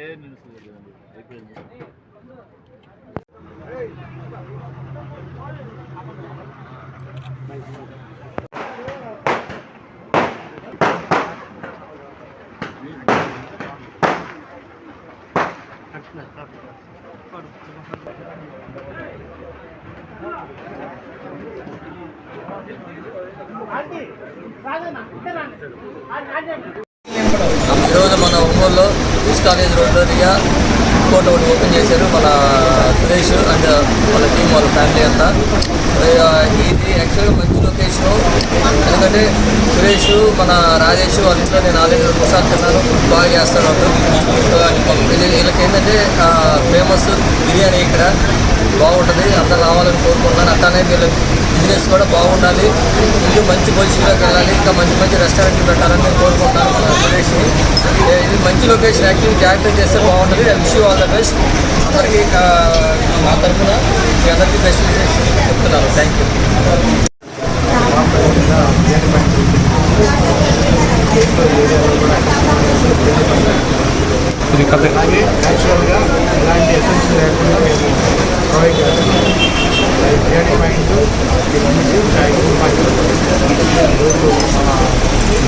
ಏನು Andy! ఈరోజు మన ఒంగోలులో ఈస్ట్ కాలేజ్ రోడ్లో రియా కోట ఒకటి ఓపెన్ చేశారు. మన సురేష్ అండ్ వాళ్ళ టీం వాళ్ళ ఫ్యామిలీ అంతా. ఇది యాక్చువల్గా మంచి లొకేషన్ ఎందుకంటే సురేష్ మన రాజేష్ వాళ్ళ ఇంట్లో నేను ఆల్రెడీ రెండు సార్లు తిన్నాను. బాగా చేస్తాను వాళ్ళు. వీళ్ళకి ఏంటంటే ఫేమస్ బిర్యానీ ఇక్కడ. బాగుంటుంది. అందరు రావాలని కోరుకుంటున్నాను. అట్లానే వీళ్ళకి బిజినెస్ కూడా బాగుండాలి. ఇల్లు మంచి పొజిషన్లోకి వెళ్ళాలి. ఇంకా మంచి మంచి రెస్టారెంట్లు పెట్టాలని నేను కోరుకుంటున్నాను మన సురేష్ ఇది మంచి లొకేషన్. యాక్చువల్లీ జాగ్రత్త చేస్తే బాగుంటుంది. I wish all the best. అందరికీ మా తరఫున మీ అందరికీ బెస్ట్ విషెస్ చెప్తున్నాను. Thank you. అలాగే న్యాచురల్గా ఎలాంటి ఎసెన్స్ లేకుండా మేము ప్రొవైడ్ చేస్తున్నాం biryani point tiffins chai point ఈరోజు మన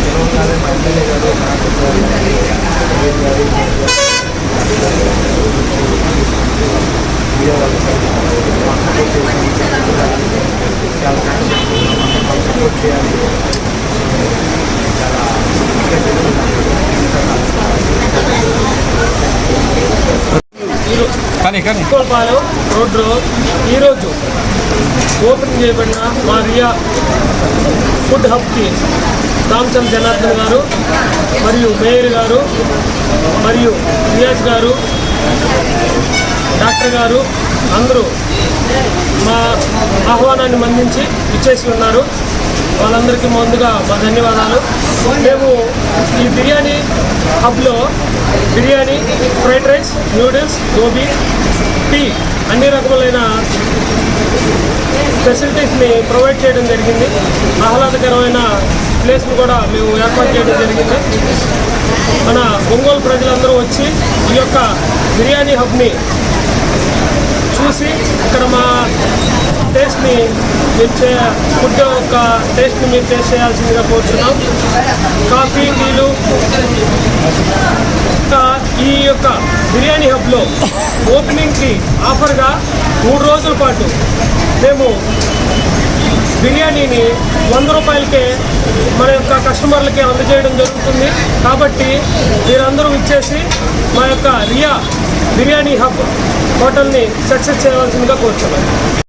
తెలంగాణ ఎమ్మెల్యే గారు గారు చాలా సపోర్ట్ చేయాలి కోల్పాలెం రోడ్ ఈరోజు ఓపెన్ చేయబడిన మా రియా ఫుడ్ హబ్కి రామచంద్ర జనార్దన్ గారు మరియు మేయర్ గారు మరియు రియాజ్ గారు డాక్టర్ గారు అందరూ మా ఆహ్వానాన్ని మన్నించి ఇచ్చేసి ఉన్నారు. వాళ్ళందరికీ ముందుగా మా ధన్యవాదాలు. మేము ఈ biryani హబ్లో biryani fried rice noodles gobi tea అన్ని రకములైన ఫెసిలిటీస్ని ప్రొవైడ్ చేయడం జరిగింది. ఆహ్లాదకరమైన ప్లేస్ని కూడా మేము ఏర్పాటు చేయడం జరిగింది. మన ఒంగోలు ప్రజలందరూ వచ్చి ఈ యొక్క బిర్యానీ హబ్ని చూసి ఇక్కడ మా టేస్ట్ని మీరు చే ఫుడ్ యొక్క టేస్ట్ని మీరు టేస్ట్ చేయాల్సిందిగా కోరుతున్నాం కాఫీ టీలు. ఇంకా ఈ యొక్క బిర్యానీ హబ్లో ఓపెనింగ్కి ఆఫర్గా మూడు రోజుల పాటు మేము బిర్యానీని వంద రూపాయలకే మన యొక్క కస్టమర్లకి అందజేయడం జరుగుతుంది. కాబట్టి మీరందరూ ఇచ్చేసి మా యొక్క రియా బిర్యానీ హబ్ హోటల్ని సక్సెస్ చేయవలసిందిగా కోరుతున్నాను